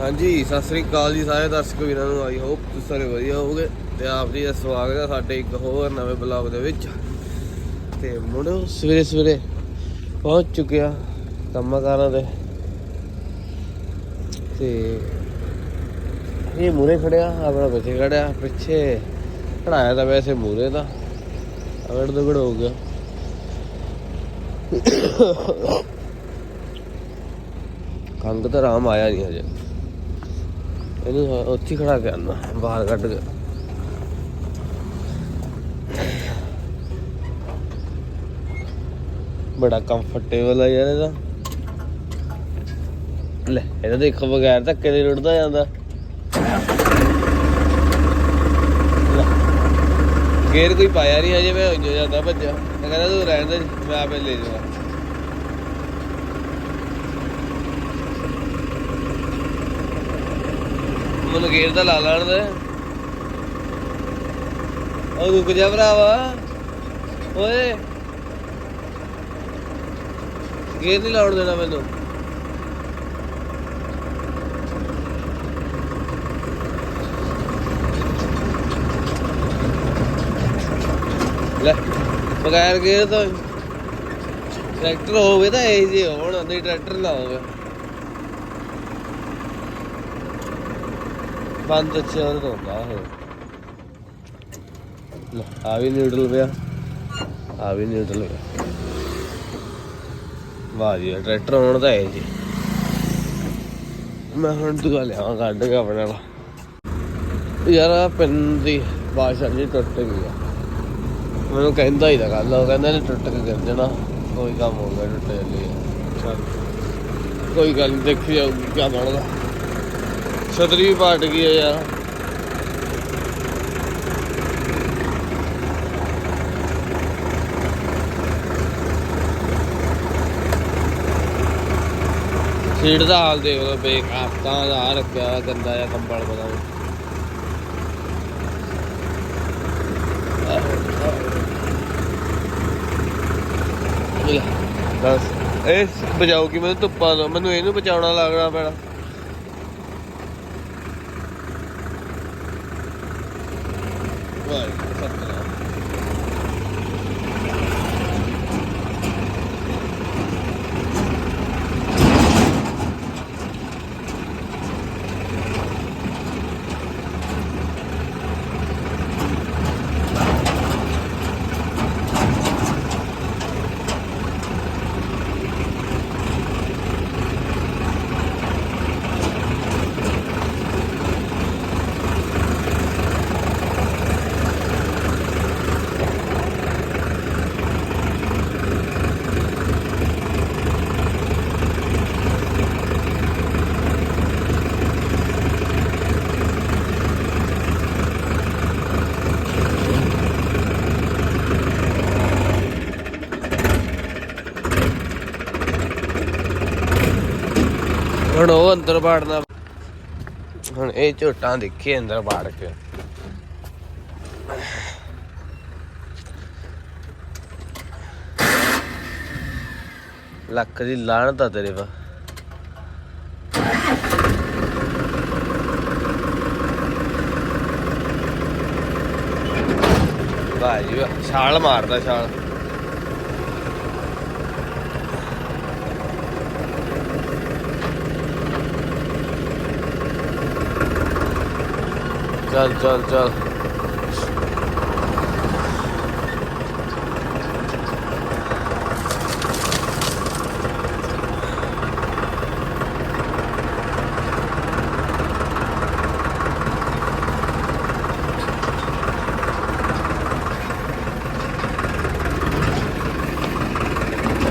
ਹਾਂਜੀ, ਸਤਿ ਸ੍ਰੀ ਅਕਾਲ ਜੀ ਸਾਰੇ ਦਰਸ਼ਕ ਵੀਰਾਂ ਨੂੰ। ਆਈ ਹੋਪ ਤੁਸੀਂ ਸਾਰੇ ਵਧੀਆ ਹੋਵੋਗੇ ਤੇ ਆਪ ਜੀ ਦਾ ਸਵਾਗਤ ਹੈ ਸਾਡੇ ਇੱਕ ਹੋਰ ਨਵੇਂ ਬਲੌਗ ਦੇ ਵਿੱਚ। ਤੇ ਮੁੰਡੋ ਸਵੇਰੇ ਸਵੇਰੇ ਪਹੁੰਚ ਚੁੱਕਿਆ ਕੰਮਾਂ ਕਾਰਾਂ ਦੇ ਤੇ ਇਹ ਮੂਰੇ ਖੜਿਆ ਆਪਣਾ ਪਿੱਛੇ ਖੜਿਆ ਪਿੱਛੇ ਖੜਾਇਆ ਤਾਂ ਵੈਸੇ ਮੂਰੇ ਦਾ ਅਗੜ ਦਗੜ ਹੋ ਗਿਆ। ਖੰਗ ਤਾਂ ਆਰਾਮ ਆਇਆ ਨਹੀਂ ਹਜੇ। ਇਹਨੂੰ ਉੱਥੇ ਖੜਾ ਕੇ ਬਾਹਰ ਕੱਢ ਕੇ। ਬੜਾ ਕੰਫਰਟੇਬਲ ਆ ਯਾਰ ਇਹਦਾ। ਲੈ, ਇਹਦਾ ਦੇਖੋ ਬਗੈਰ ਧੱਕੇ ਦੇ ਰੁੜਦਾ ਜਾਂਦਾ। ਗੇਰ ਕੋਈ ਪਾਇਆ ਨਹੀਂ ਹਜੇ, ਮੈਂ ਹੋ ਜਾਂਦਾ ਭੱਜਿਆ। ਮੈਂ ਕਹਿੰਦਾ ਤੂੰ ਰਹਿਣ ਦੇ, ਮੈਂ ਆਪੇ ਲੈ ਜਾਵਾਂ ਮੈਨੂੰ ਗੇਰ ਤਾਂ ਲਾ ਲੈਣ ਦੇ। ਉਹ ਰੁਕ ਜਾ ਭਰਾਵਾ। ਓਏ। ਗੇਰ ਨਹੀਂ ਲਾਉਣ ਦੇਣਾ ਮੈਨੂੰ। ਲੈ, ਬਗੈਰ ਗੇਰ ਤੋਂ ਟਰੈਕਟਰ ਹੋਵੇ ਤਾਂ ਇਹ ਜੇ ਹੋਣ, ਨਹੀਂ ਟਰੈਕਟਰ ਨਾ ਹੋਵੇ। ਬੰਦ ਚਰ ਹੁੰਦਾ ਹੈ ਲੈ, ਆ ਵੀ ਨਿਊਟਰਲ ਪਿਆ। ਆ ਵੀ ਨਿਊਟਰਲ ਪਿਆ। ਵਾਹ ਜੀ ਟਰੈਕਟਰ ਹੋਣ ਦਾ ਹੈ ਜੀ। ਮੈਂ ਹੁਣ ਦੁਆ ਲਿਆਵਾਂ ਕੱਢ ਕੇ ਆਪਣੇ ਨਾਲ ਯਾਰ, ਆਹ ਪਿੰਨ ਦੀ ਬਾਸ਼ਾ ਜੀ ਟੁੱਟ ਗਈ ਆ। ਮੈਨੂੰ ਕਹਿੰਦਾ ਹੀ ਤਾਂ ਗੱਲ ਉਹ ਕਹਿੰਦਾ ਨੇ ਟੁੱਟ ਕੇ ਗਿਰ ਜਾਣਾ। ਕੋਈ ਕੰਮ ਹੋ ਗਿਆ, ਟੁੱਟ ਚੱਲੀ ਚੱਲ, ਕੋਈ ਗੱਲ ਨਹੀਂ ਦੇਖੀ ਜਾਊਗੀ ਕੀ ਬਣਦਾ। ਛਤਰੀ ਵੀ ਪਾਟ ਗਈ ਹੈ ਯਾਰ? ਸੀਟ ਦਾ ਹਾਲ ਦੇਖ ਲਓ ਬੇਕਾਰ ਤਾਂ ਆ ਰੱਖਿਆ ਗੰਦਾ ਜਿਹਾ ਕੰਬਲ ਪਤਾ ਨਹੀਂ ਬਸ, ਇਹ ਬਚਾਓ ਕਿ ਮੈਨੂੰ ਧੁੱਪਾਂ ਤੋਂ, ਮੈਨੂੰ ਇਹਨੂੰ ਬਚਾਉਣਾ ਲੱਗਣਾ ਪੈਣਾ। はい、よかったな。ਹੁਣ ਉਹ ਅੰਦਰ ਬਾੜਨਾ ਹੁਣ ਇਹ ਝੋਟਾਂ ਦੇਖੀ ਅੰਦਰ ਬਾੜ ਕੇ। ਲੱਖ ਦੀ ਲਾਹਣਤ ਆ ਤੇਰੇ ਵਾ ਵਾਹ ਜੀ ਛਾਲ ਮਾਰਦਾ ਛਾਲ। ਚੱਲ ਚੱਲ ਚੱਲ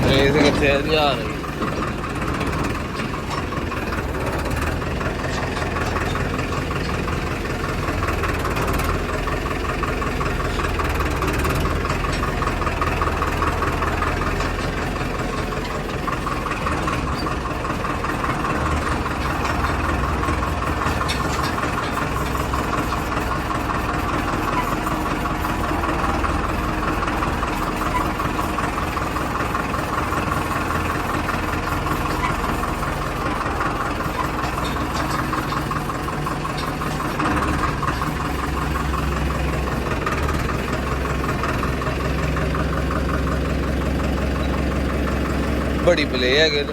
ਰੇਸ ਕਿੱਥੇ ਆ ਜੀ ਪਲੇ ਹੈਗੇ ਨੇ।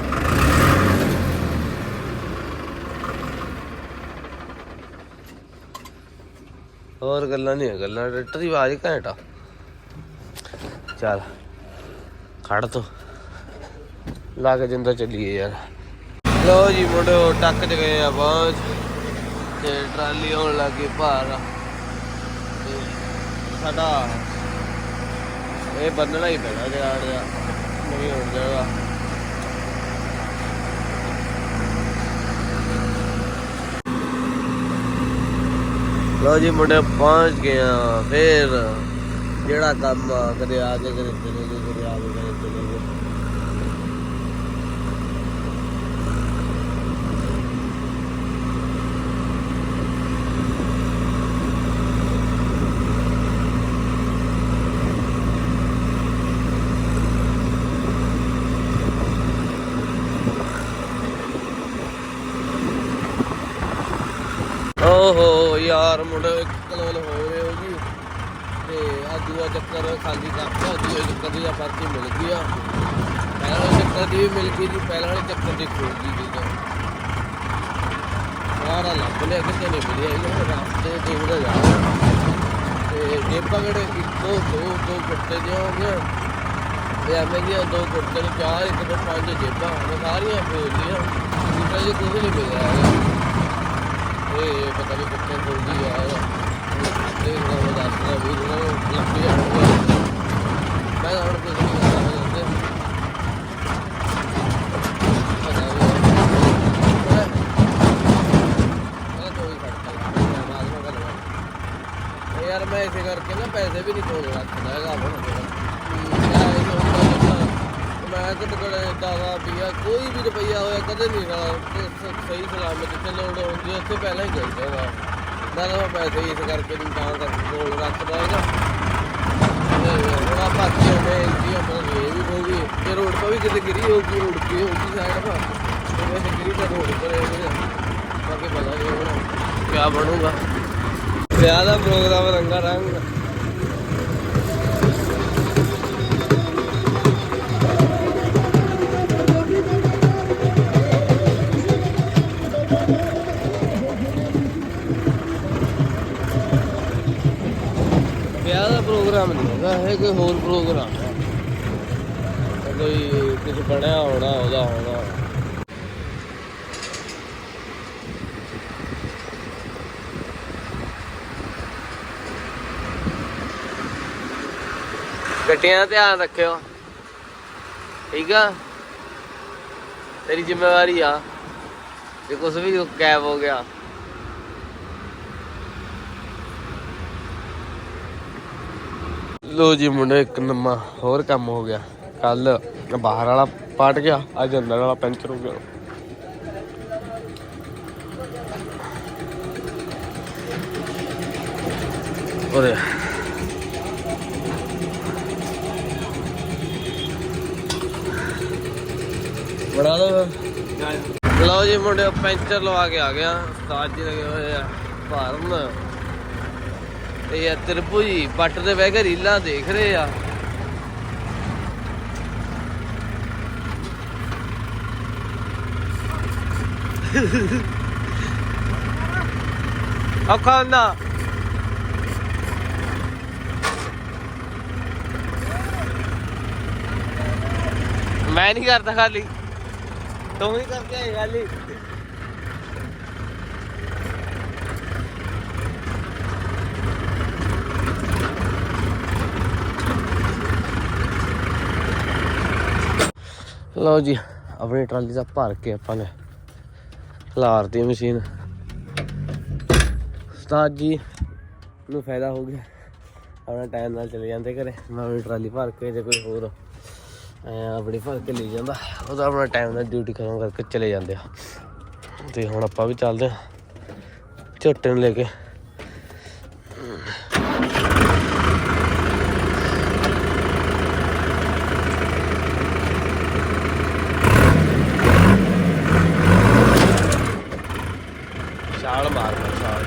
ਹੋਰ ਗੱਲਾਂ ਨਹੀਂ ਹੈ ਗੱਲਾਂ ਟਰੈਕਟਰ ਦੀ ਆਵਾਜ਼ ਘੈਂਟ ਆ। ਚੱਲ, ਖੜ ਤੋ। ਲੱਗ ਜਿੰਦਾ ਚੱਲੀਏ ਯਾਰ। ਲੋ ਜੀ ਮੁੰਡੋ ਟੱਕ ਚ ਗਏ ਆ ਪਹੁੰਚ। ਤੇ ਟਰਾਲੀ ਆਉਣ ਲੱਗੀ ਭਾਰ ਤੇ ਸਾਡਾ ਇਹ ਬੰਨਣਾ ਹੀ ਪੈਣਾ ਜਿਹੜਾ ਜਿਹੜਾ ਨਹੀਂ ਹੋ ਜਾਏਗਾ ਜੀ ਮੁੰਡੇ ਪਹੁੰਚ ਗਏ ਆ। ਫੇਰ ਜਿਹੜਾ ਕੰਮ ਆ, ਕਦੇ ਆ ਕੇ ਕਦੇ ਚਲੇ ਗਏ ਕਦੇ ਆ ਕੇ ਕਦੇ ਚਲੇ ਗਏ ਓਹੋ ਮੁੰਡੇ ਕਲਵਲ ਹੋ ਗਏ ਹੋ ਜੀ। ਤੇ ਆ ਦੂਆ ਚੱਕਰ ਖਾਲੀ ਕਰਤਾ ਦੂਏ ਚੱਕਰ ਦੀ ਆ ਪਰਚੀ ਮਿਲ ਗਈ ਆ। ਪਹਿਲਾਂ ਵਾਲੇ ਚੱਕਰ ਦੀ ਵੀ ਮਿਲ ਗਈ ਜੀ, ਪਹਿਲਾਂ ਵਾਲੇ ਚੱਕਰ ਦੀ ਖੋਲ ਗਈ ਜੀ ਸਾਰਾ ਲੱਭ ਲਿਆ, ਕਿਤੇ ਨਹੀਂ ਮਿਲਿਆ ਇਹਨਾਂ ਦੇ ਰਾਸਤੇ ਦੇਖਦਾ ਜਾ ਤੇ ਜੇਬਾਂ ਕਿਹੜੇ? ਇੱਕੋ, ਦੋ ਦੋ ਗੁੱਟੇ ਦੀਆਂ ਹੋ ਗਈਆਂ। ਤੇ ਐਵੇਂ ਦੀਆਂ ਦੋ ਗੁੱਟੇ ਨੂੰ, ਚਾਰ, ਇੱਕ ਤੋਂ ਪੰਜ ਜੇਬਾਂ ਮੈਂ ਸਾਰੀਆਂ ਫੇਰ ਲੀਆਂ ਦੂਸਰਾ ਜੀ, ਕੁਝ ਨਹੀਂ ਮਿਲਿਆ। ਹੈਗਾ ਪਤਾ ਨਹੀਂ ਕਿੱਥੇ ਬੋਲਦੀ ਆ ਤੇ ਉਹ ਦੱਸਦਾ ਵੀ ਉਹ ਲੱਭੀ ਜਾਊਗਾ ਮੈਂ ਹੁਣ ਕੁਝ ਨਹੀਂ ਕਰਦਾ। ਜਾਂਦੇ ਪਤਾ ਨਹੀਂ ਮੈਂ ਕੋਈ ਖੜਦਾ ਮੈਂ ਬਾਅਦ ਵਿੱਚ ਗੱਲ ਯਾਰ ਮੈਂ ਇਸੇ ਕਰਕੇ ਨਾ ਪੈਸੇ ਵੀ ਨਹੀਂ ਕੋਲ ਰੱਖਦਾ ਹੈਗਾ ਹੁਣ ਮੈਂ ਕਿਤੇ ਕੋਲੇ ਦਾਵਾ ਪੀਆ ਕੋਈ ਵੀ ਰੁਪਈਆ ਹੋਇਆ, ਕਦੇ ਨਹੀਂ ਸਾਲਾ ਸਹੀ ਸਲਾਮਤ ਜਿੱਥੇ ਲੋੜ ਹੁੰਦੀ ਹੈ ਉੱਥੇ ਪਹਿਲਾਂ ਹੀ ਚਾਹੀਦਾ ਹੈਗਾ ਮੈਂ ਤਾਂ ਪੈਸੇ ਇਸ ਕਰਕੇ ਨਹੀਂ, ਤਾਂ ਕਰਕੇ ਕੋਲ ਰੱਖਦਾ ਹੈਗਾ। ਤੇ ਹੁਣ ਆ ਜੀ ਆਪਾਂ ਇਹ ਵੀ ਹੋਊਗੀ ਤੇ ਰੋਡ 'ਤੇ ਵੀ ਕਿਤੇ ਗਿਰੀ ਹੋਊਗੀ, ਰੋਡ ਕੀ ਹੋਊਗੀ ਸਾਈਡ 'ਤੇ ਤੇ ਗਿਰੀ ਤਾਂ ਰੋਡ 'ਤੇ ਰਹੇਗੀ ਬਾਕੀ ਪਤਾ ਨਹੀਂ ਹੁਣ ਕੀ ਬਣੂਗਾ। ਵਿਆਹ ਦਾ ਪ੍ਰੋਗਰਾਮ ਰੰਗਾ ਰੰਗ ਨਹੀਂ ਕੋਈ ਹੋਰ ਪ੍ਰੋਗਰਾਮ ਹੈ। ਕੋਈ ਕੁਝ ਬਣਿਆ ਹੋਣਾ, ਉਹਦਾ ਹੋਣਾ। ਗੱਡੀਆਂ ਦਾ ਧਿਆਨ ਰੱਖਿਓ। ਠੀਕ ਆ? ਤੇਰੀ ਜ਼ਿੰਮੇਵਾਰੀ ਆ। ਜੇ ਕੁਝ ਵੀ ਕੈਬ ਹੋ ਗਿਆ। ਲੋ ਜੀ ਮੁੰਡੇ, ਇੱਕ ਨੰਮਾ ਹੋਰ ਕੰਮ ਹੋ ਗਿਆ। ਕੱਲ ਬਾਹਰ ਵਾਲਾ ਪਾਟ ਗਿਆ, ਅੱਜ ਅੰਦਰ ਵਾਲਾ ਪੈਂਚਰ ਹੋ ਗਿਆ। ਉਰੇ ਬਣਾ ਲਓ ਲਓ ਜੀ ਮੁੰਡੇ ਪੈਂਚਰ ਲਵਾ ਕੇ ਆ ਗਿਆ। ਉਸਤਾਦ ਜੀ ਲੱਗੇ ਹੋਏ ਆ, ਭਾਰਨ। ਇਹ ਤਿਰਪੂ ਜੀ ਪੱਟ ਦੇ ਬਹਿ ਕੇ ਰੀਲਾਂ ਦੇਖ ਰਹੇ ਆ। ਔਖਾ ਹੁੰਦਾ ਮੈਂ ਨਹੀਂ ਕਰਦਾ ਖਾਲੀ। ਤੂੰ ਹੀ ਕਰਕੇ ਆਏ ਖਾਲੀ। ਲਓ ਜੀ, ਆਪਣੀ ਟਰਾਲੀ ਦਾ ਭਰ ਕੇ ਆਪਾਂ ਨੇ ਲਾਰਤੀ ਮਸ਼ੀਨ। ਉਸਤਾਦ ਜੀ ਨੂੰ ਫਾਇਦਾ ਹੋ ਗਿਆ। ਆਪਣਾ ਟਾਈਮ ਨਾਲ ਚਲੇ ਜਾਂਦੇ ਘਰੇ। ਮੈਂ ਆਪਣੀ ਟਰਾਲੀ ਭਰ ਕੇ ਜੇ ਕੋਈ ਹੋਰ ਐਂ ਆਪਣੀ ਭਰ ਕੇ ਲੈ ਜਾਂਦਾ ਉਹ ਤਾਂ ਆਪਣਾ ਟਾਈਮ ਨਾਲ ਡਿਊਟੀ ਖਤਮ ਕਰਕੇ ਚਲੇ ਜਾਂਦੇ ਆ। ਤੇ ਹੁਣ ਆਪਾਂ ਵੀ ਚੱਲਦੇ ਆ ਝੋਟੇ ਨੂੰ ਲੈ ਕੇ ਛਾਲ ਮਾਰਨਾ ਛਾਲ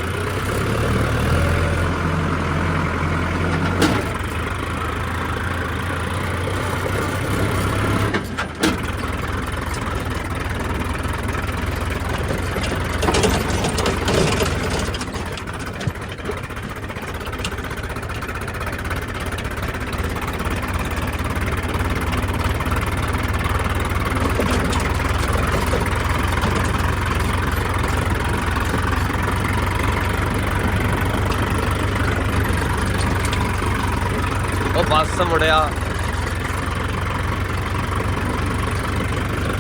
ਬੱਸ ਮੁੜਿਆ।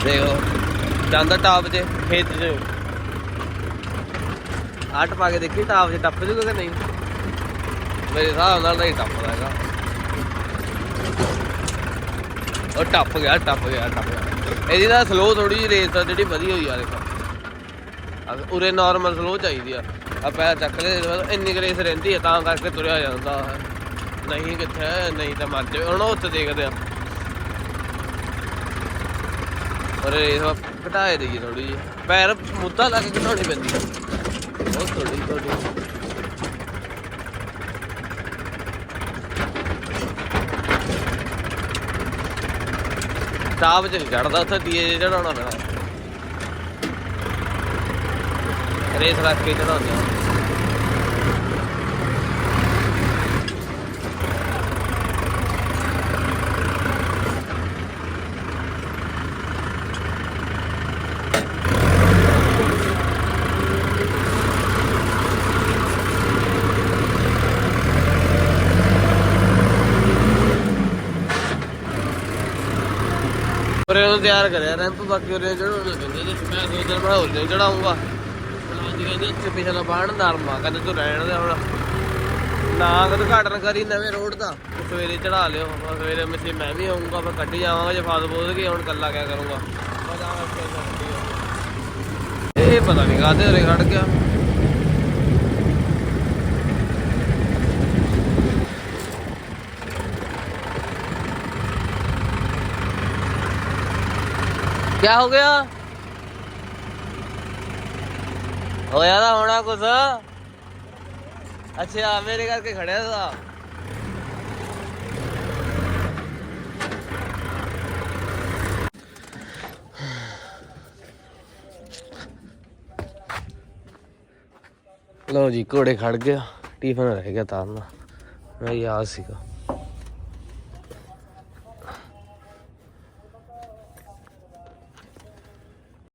ਦੇਖੋ, ਜਾਂਦਾ ਟਾਪ 'ਚ ਖੇਤ 'ਚ। ਆਟ ਪਾ ਕੇ ਦੇਖੀ, ਟਾਪ 'ਚ ਟੱਪ ਜੂਗਾ ਕਿ ਨਹੀਂ? ਮੇਰੇ ਹਿਸਾਬ ਨਾਲ ਨਹੀਂ ਟੱਪਦਾ ਹੈਗਾ। ਉਹ ਟੱਪ ਗਿਆ ਟੱਪ ਗਿਆ ਟੱਪ ਗਿਆ। ਇਹਦੀ ਤਾਂ ਸਲੋ ਥੋੜੀ ਜਿਹੀ ਰੇਸ ਆ, ਜਿਹੜੀ ਵਧੀ ਹੋਈ ਆ, ਦੇਖੋ। ਉਰੇ ਨਾਰਮਲ ਸਲੋ ਚਾਹੀਦੀ ਆ। ਆ ਪੈਰ ਚੱਕ ਲੈ ਇੰਨੀ ਕੁ ਰੇਸ ਰਹਿੰਦੀ ਆ, ਤਾਂ ਕਰਕੇ ਤੁਰਿਆ ਜਾਂਦਾ ਹੈ। ਨਹੀਂ ਕਿੱਥੇ, ਨਹੀਂ ਤਾਂ ਮਰ ਜਾਵੇ ਹੁਣ ਉੱਥੇ ਦੇਖਦੇ ਆ ਪਰ ਇਹ ਘਟਾਏ ਦੇਈਏ ਥੋੜੀ ਜਿਹੀ। ਪੈਰ ਮੁੱਦਾ ਲਾ ਕੇ ਘਟਾਉਣੀ ਪੈਂਦੀ ਬਹੁਤ ਥੋੜੀ ਥੋੜੀ ਟਾਪ ਚ ਚੜਦਾ ਉੱਥੇ ਦੀਏ ਜਿਹੇ ਚੜਾਉਣਾ ਪੈਣਾ। ਰੇਸ ਰੱਖ ਕੇ ਚੜਾਉਂਦੇ ਆ। ਉਰੇ ਨੂੰ ਤਿਆਰ ਕਰਿਆ ਰੈਂਪ, ਬਾਕੀ ਉਰੇ ਚੜਾਉਣ ਲੱਗਦੇ ਜੇ ਮੈਂ ਸੋਚਦਾ ਮੈਂ ਹੋਰ ਚੜਾਉਂਗਾ ਅੱਜ ਕਹਿੰਦੇ ਇੱਥੇ ਪਿਛਲਾ ਬਾਣ ਨਰਮਾ ਕਹਿੰਦੇ ਤੂੰ ਰਹਿਣ ਦੇ ਹੁਣ। ਨਾ ਕਦ ਘਾਟਨ ਕਰੀ ਨਵੇਂ ਰੋਡ ਦਾ ਸਵੇਰੇ ਚੜਾ ਲਿਓ ਸਵੇਰੇ ਮਿੱਥੇ ਮੈਂ ਵੀ ਆਉਂਗਾ ਮੈਂ ਕੱਢੀ ਜਾਵਾਂਗਾ, ਜੇ ਫਾਸ ਬੋਲ ਕੇ ਹੁਣ ਕੱਲਾ ਕਿਆ ਕਰੂੰਗਾ। ਇਹ ਪਤਾ ਨਹੀਂ ਕਾਹਦੇ ਉਰੇ ਖੜ ਗਿਆ। क्या हो गया ਹੋਇਆ ਤਾਂ ਹੋਣਾ ਕੁਛ ਅੱਛਾ ਮੇਰੇ ਕਰਕੇ ਖੜਿਆ था ਲਓ ਜੀ ਘੋੜੇ ਖੜ ਗਿਆ ਟਿਫਨ ਰਹਿ ਗਿਆ ਤਾਰਨਾ ਮੈਂ ਯਾਦ ਸੀਗਾ